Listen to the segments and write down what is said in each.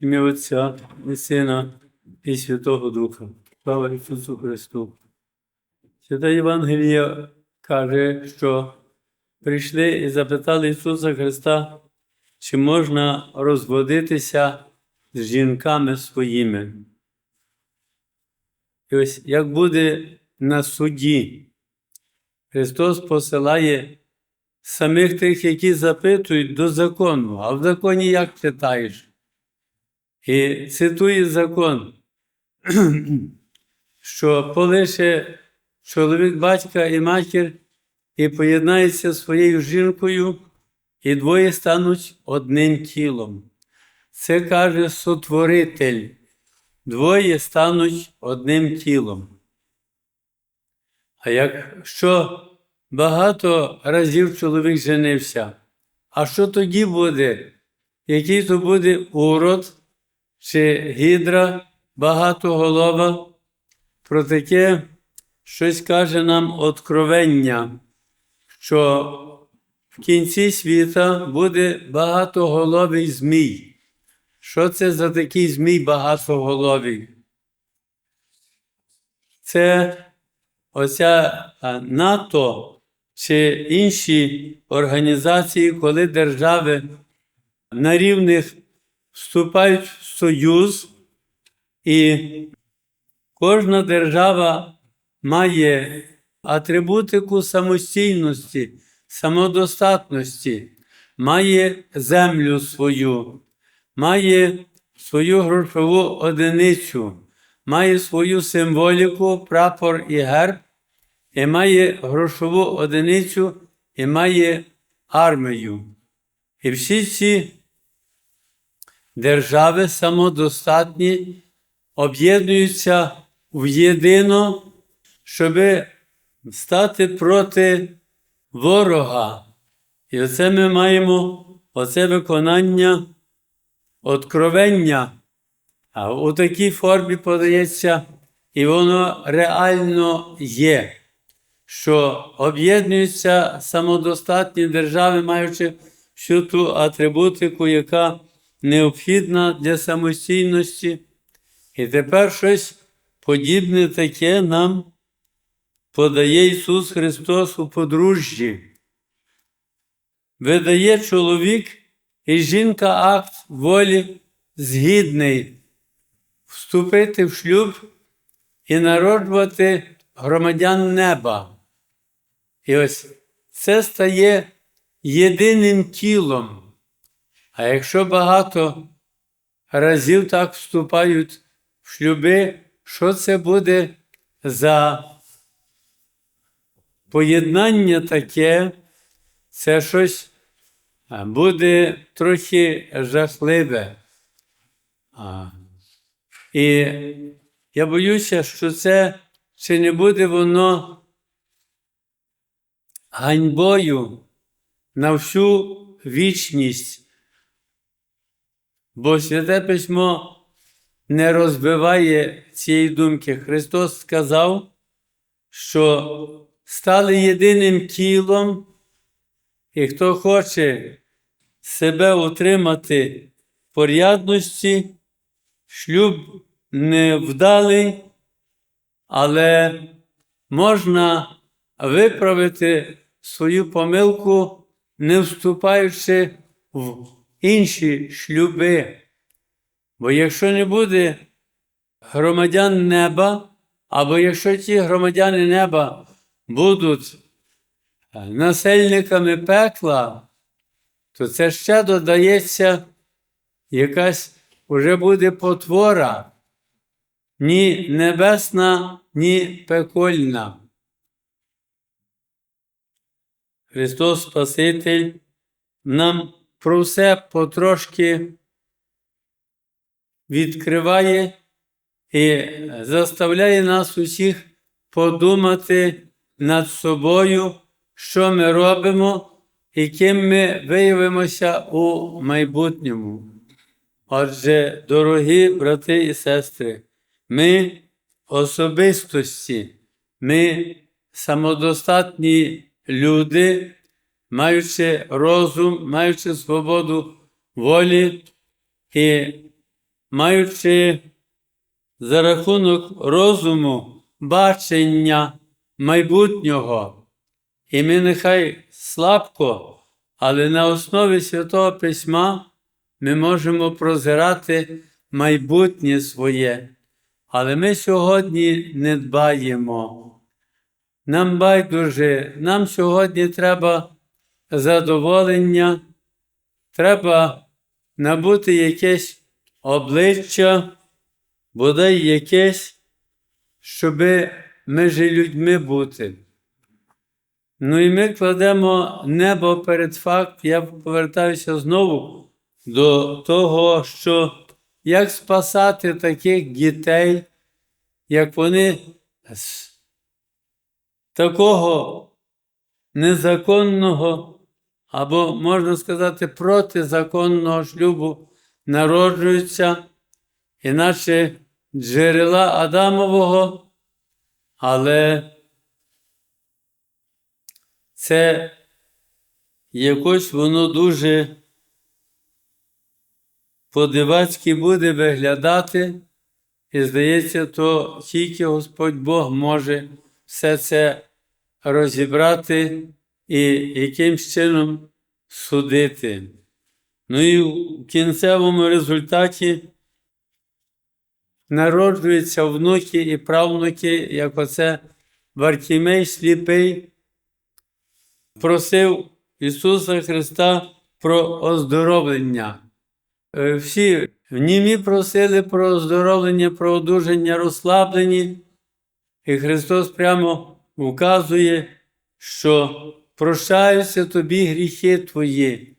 Ім'я Отця і Сина і Святого Духа. Слава Ісусу Христу. Свята Євангелія каже, що прийшли і запитали Ісуса Христа, чи можна розводитися з жінками своїми. І ось як буде на суді, Христос посилає самих тих, які запитують до закону. А в законі як читаєш? І цитує закон, що полише чоловік, батька і матір і поєднається зі своєю жінкою, і двоє стануть одним тілом. Це каже сотворитель. Двоє стануть одним тілом. А якщо багато разів чоловік женився, а що тоді буде? Який то буде урод чи гідра багатоголова? Про таке щось каже нам откровення, що в кінці світа буде багатоголовий змій. Що це за такий змій багатоголовий? Це оця НАТО чи інші організації, коли держави на рівних вступають в союз, і кожна держава має атрибутику самостійності, самодостатності, має землю свою, має свою грошову одиницю, має свою символіку, прапор і герб, і має грошову одиницю, і має армію. І всі ці держави самодостатні об'єднуються в єдино, щоб стати проти ворога. І оце ми маємо оце виконання откровення. А у такій формі подається, і воно реально є, що об'єднуються самодостатні держави, маючи всю ту атрибутику, яка необхідна для самостійності. І тепер щось подібне таке нам подає Ісус Христос у подружжі. Видає чоловік і жінка акт волі згідний вступити в шлюб і народжувати громадян неба. І ось це стає єдиним тілом. А якщо багато разів так вступають в шлюби, що це буде за поєднання таке, це щось буде трохи жахливе. А, І я боюся, що це чи не буде воно ганьбою на всю вічність, бо Святе Письмо не розбиває цієї думки. Христос сказав, що стали єдиним тілом, і хто хоче себе утримати в порядності, шлюб невдалий, але можна виправити свою помилку, не вступаючи в інші шлюби. Бо якщо не буде громадян неба, або якщо ті громадяни неба будуть насельниками пекла, то це ще додається якась уже буде потвора, ні небесна, ні пекольна. Христос Спаситель нам про все потрошки відкриває і заставляє нас усіх подумати над собою, що ми робимо і ким ми виявимося у майбутньому. Отже, дорогі брати і сестри, ми особистості, ми самодостатні люди, маючи розум, маючи свободу волі, і маючи за рахунок розуму бачення майбутнього. І ми нехай слабко, але на основі Святого Письма ми можемо прозирати майбутнє своє. Але ми сьогодні не дбаємо. Нам байдуже, нам сьогодні треба задоволення, треба набути якесь обличчя, бодай якесь, щоб ми людьми бути. Ну і ми кладемо небо перед факт. Я повертаюся знову до того, що як спасати таких дітей, як вони з такого незаконного, або, можна сказати, протизаконного шлюбу народжуються, іначе джерела Адамового, але це якось воно дуже по-дивацьки буде виглядати, і здається, то тільки Господь Бог може все це розібрати і якимсь чином судити. Ну і в кінцевому результаті народжуються внуки і правнуки, як оце Вартімей сліпий просив Ісуса Христа про оздоровлення. Е, Всі в німі просили про оздоровлення, про одужання розслаблені, і Христос прямо вказує, що прощаються тобі гріхи твої.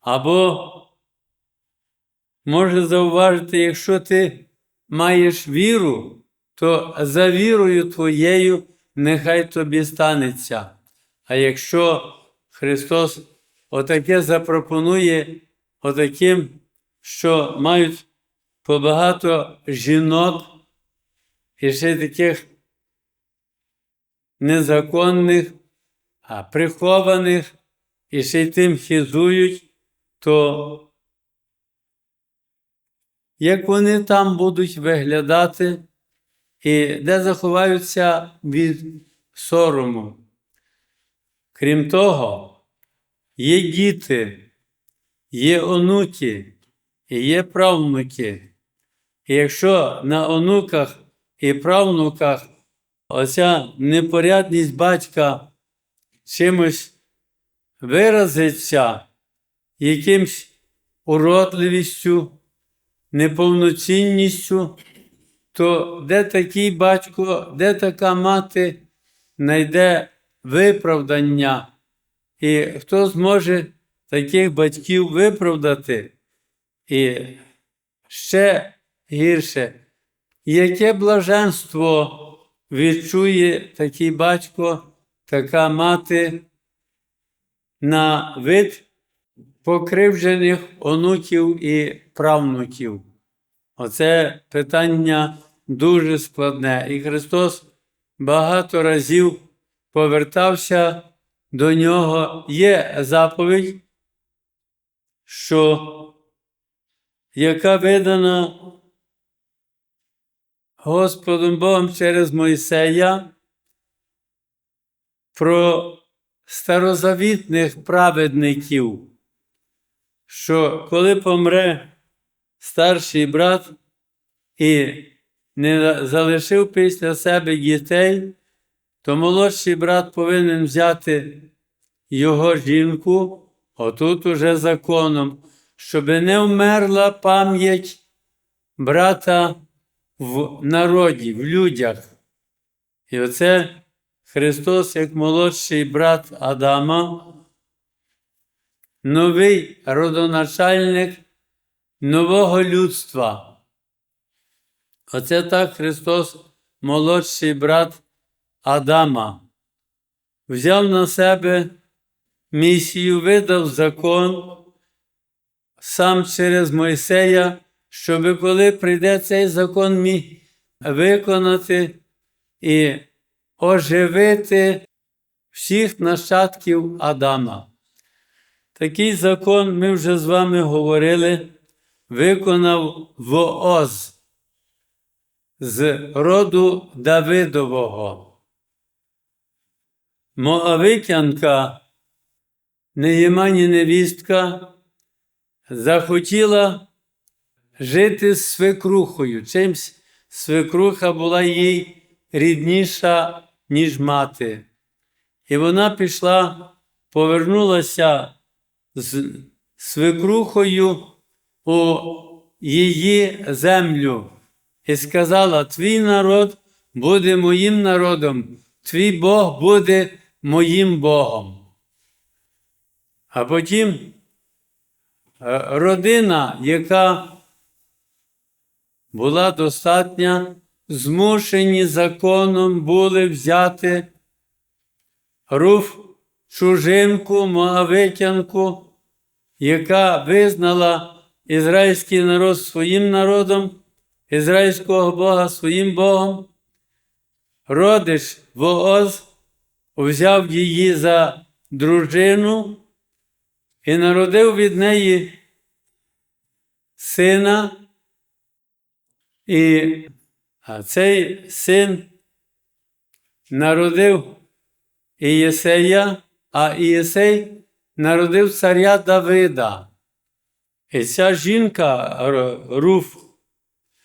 Або може зауважити, якщо ти маєш віру, то за вірою твоєю нехай тобі станеться. А якщо Христос отаке запропонує отаким, що мають побагато жінок і ще таких незаконних, а прихованих, і ще й тим хизують, то як вони там будуть виглядати і де заховаються від сорому. Крім того, є діти, є онуки і є правнуки. І якщо на онуках і правнуках оця непорядність батька чимось виразиться, якимсь уродливістю, неповноцінністю, то де такий батько, де така мати знайде виправдання, і хто зможе таких батьків виправдати? І ще гірше, яке блаженство відчує такий батько, така мати на вид покривджених онуків і правнуків. Оце питання дуже складне. І Христос багато разів повертався до нього. Є заповідь, що яка видана Господом Богом через Мойсея про старозавітних праведників, що коли помре старший брат і не залишив після себе дітей, то молодший брат повинен взяти його жінку, отут уже законом, щоб не вмерла пам'ять брата в народі, в людях. І оце Христос, як молодший брат Адама, новий родоначальник нового людства. Оце так Христос, молодший брат Адама, взяв на себе місію, видав закон сам через Мойсея, щоб коли прийде цей закон міг виконати і оживити всіх нащадків Адама. Такий закон ми вже з вами говорили, виконав Вооз з роду Давидового. Моавитянка, Неємані невістка, захотіла жити з свекрухою. Чимсь свекруха була їй рідніша, ніж мати. І вона пішла, повернулася з свекрухою у її землю і сказала: Твій народ буде моїм народом, твій Бог буде моїм Богом. А потім е, родина, яка була достатня, змушені законом були взяти руф чужинку, моавитянку, яка визнала ізраїльський народ своїм народом, ізраїльського Бога своїм Богом. Родич Вооз взяв її за дружину і народив від неї сина, і а цей син народив Ієсея, а Ієсей народив царя Давида. І ця жінка, Руф,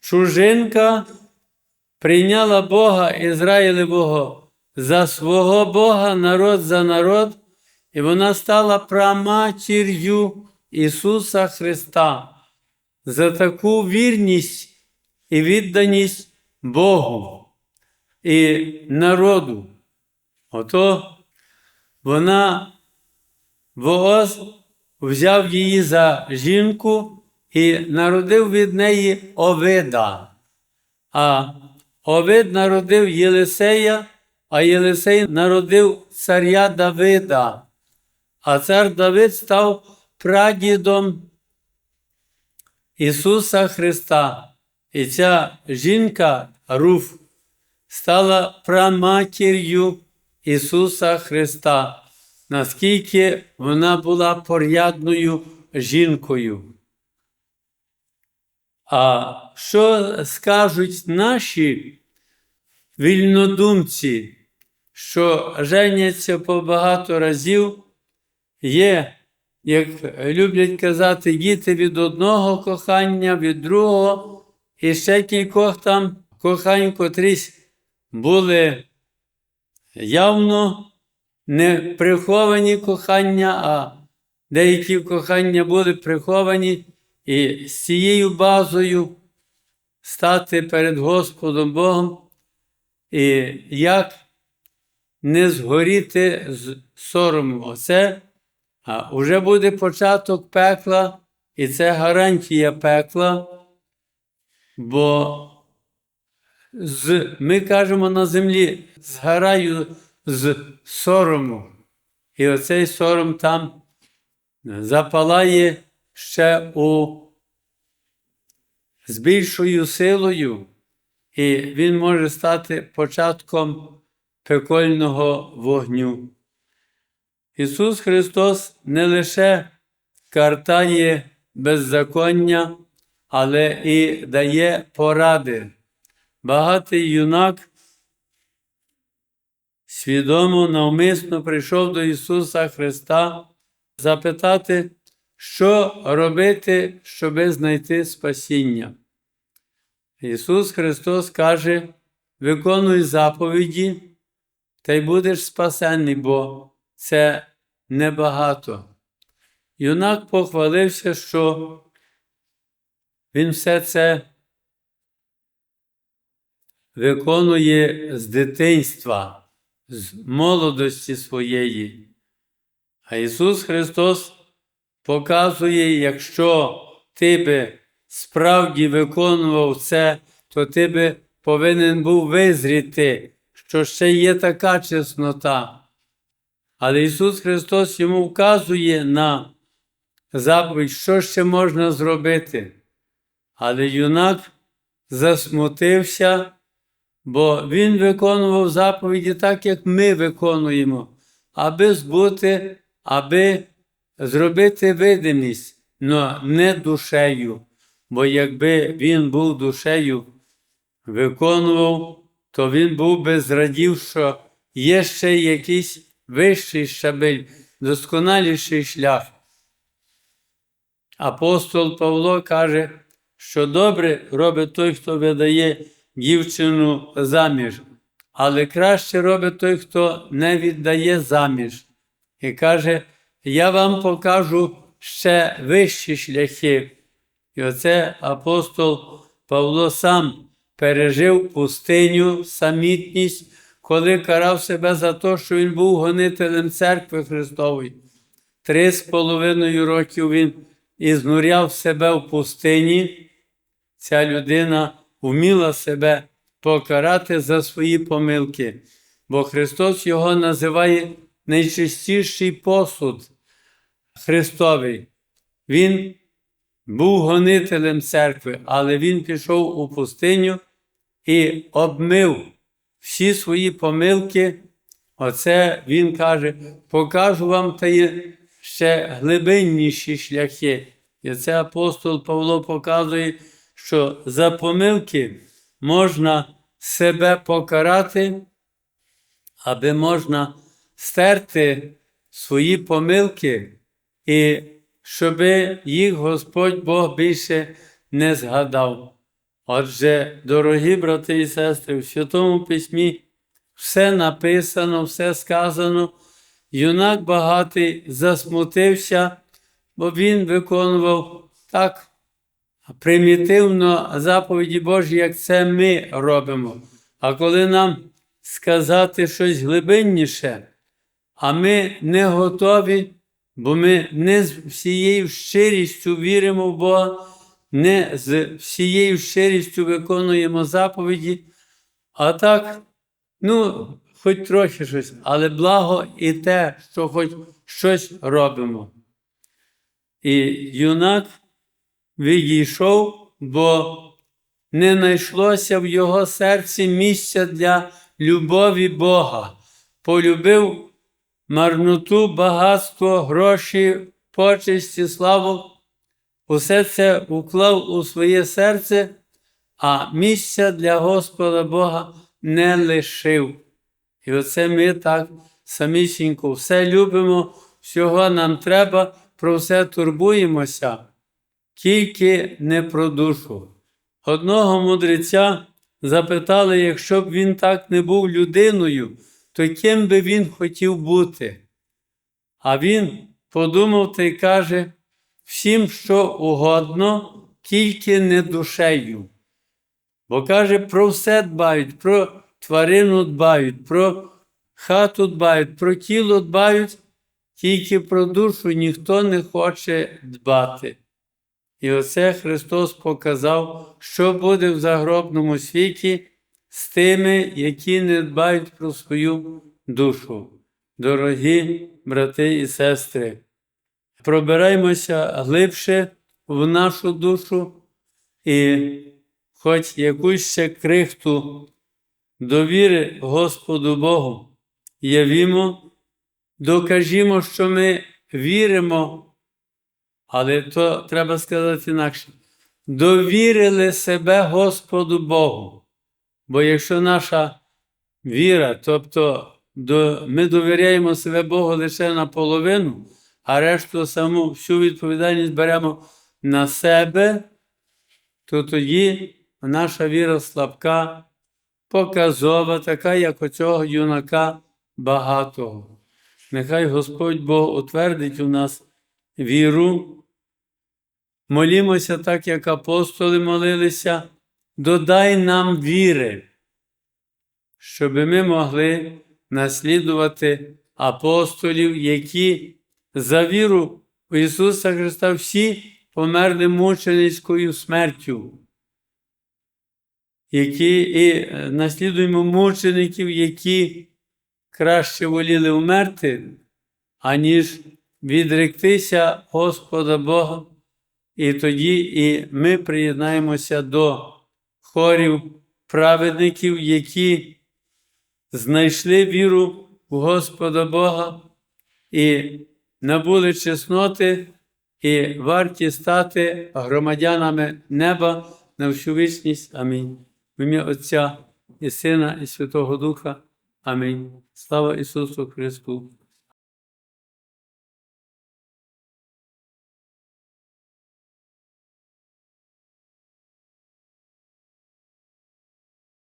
чужинка, прийняла Бога Ізраїлевого за свого Бога, народ за народ, і вона стала праматір'ю Ісуса Христа за таку вірність і відданість Богу і народу. Ото вона Вооз взяв її за жінку і народив від неї Овида. А Овид народив Єлисея, а Єлисей народив царя Давида. А цар Давид став прадідом Ісуса Христа. І ця жінка Руф стала праматір'ю Ісуса Христа, наскільки вона була порядною жінкою. А що скажуть наші вільнодумці, що женяться по багато разів, є, як люблять казати, діти від одного кохання, від другого, і ще кількох там кохань, котрісь були явно не приховані кохання, а деякі кохання були приховані, і з цією базою стати перед Господом Богом, і як не згоріти з соромом. Оце а вже буде початок пекла, і це гарантія пекла, бо з, ми кажемо на землі, згораю з сорому. І оцей сором там запалає ще у з більшою силою, і він може стати початком пекольного вогню. Ісус Христос не лише картає беззаконня, але і дає поради. Багатий юнак свідомо навмисно прийшов до Ісуса Христа запитати, що робити, щоби знайти спасіння. Ісус Христос каже: виконуй заповіді, та й будеш спасенний, бо це небагато. Юнак похвалився, що він все це виконує з дитинства, з молодості своєї. А Ісус Христос показує, якщо ти би справді виконував це, то ти би повинен був визріти, що ще є така чеснота. Але Ісус Христос йому вказує на заповідь, що ще можна зробити. Але юнак засмутився, бо він виконував заповіді так, як ми виконуємо, аби збути, аби зробити видимість, але не душею. бо якби він був душею виконував, то він був би зрадів, що є ще якийсь вищий щабель, досконаліший шлях. Апостол Павло каже, що добре робить той, хто видає дівчину заміж, але краще робить той, хто не віддає заміж. І каже, я вам покажу ще вищі шляхи. І оце апостол Павло сам пережив пустиню, самітність, коли карав себе за те, що він був гонителем церкви Христової. Три з половиною років він ізнуряв себе в пустині. Ця людина вміла себе покарати за свої помилки, бо Христос його називає найчистіший посуд Христовий. Він був гонителем церкви, але він пішов у пустиню і обмив всі свої помилки. Оце він каже: покажу вам та є ще глибинніші шляхи. І це апостол Павло показує, що за помилки можна себе покарати, аби можна стерти свої помилки, і щоб їх Господь Бог більше не згадав. Отже, дорогі брати і сестри, в Святому Письмі все написано, все сказано. Юнак багатий засмутився, бо він виконував так примітивно заповіді Божі, як це ми робимо. А коли нам сказати щось глибинніше, а ми не готові, бо ми не з всією щирістю віримо в Бога, не з всією щирістю виконуємо заповіді, а так, ну, хоч трохи щось, але благо і те, що хоч щось робимо. І юнак відійшов, бо не знайшлося в його серці місця для любові Бога. Полюбив марноту, багатство, гроші, почесті, славу. Усе це уклав у своє серце, а місця для Господа Бога не лишив. І оце ми так самісінько все любимо, всього нам треба, про все турбуємося, тільки не про душу. Одного мудреця запитали, якщо б він так не був людиною, то ким би він хотів бути? А він подумав та й каже, всім, що угодно, тільки не душею. Бо каже, про все дбають, про тварину дбають, про хату дбають, про тіло дбають, тільки про душу ніхто не хоче дбати. І оце Христос показав, що буде в загробному світі з тими, які не дбають про свою душу. Дорогі брати і сестри, пробираємося глибше в нашу душу і хоч якусь ще крихту довіри Господу Богу явімо, докажімо, що ми віримо, але то треба сказати інакше. Довірили себе Господу Богу. Бо якщо наша віра, тобто до, ми довіряємо себе Богу лише наполовину, а решту саму всю відповідальність беремо на себе, то тоді наша віра слабка, показова, така, як у цього юнака багатого. Нехай Господь Бог утвердить у нас віру. Молімося так, як апостоли молилися, додай нам віри, щоб ми могли наслідувати апостолів, які за віру в Ісуса Христа всі померли мученицькою смертю, які і е, наслідуємо мучеників, які краще воліли вмерти, аніж відректися Господа Бога. І тоді і ми приєднаємося до хорів праведників, які знайшли віру в Господа Бога і набули чесноти і варті стати громадянами неба на всю вічність. Амінь. В ім'я Отця і Сина, і Святого Духа. Амінь. Слава Ісусу Христу!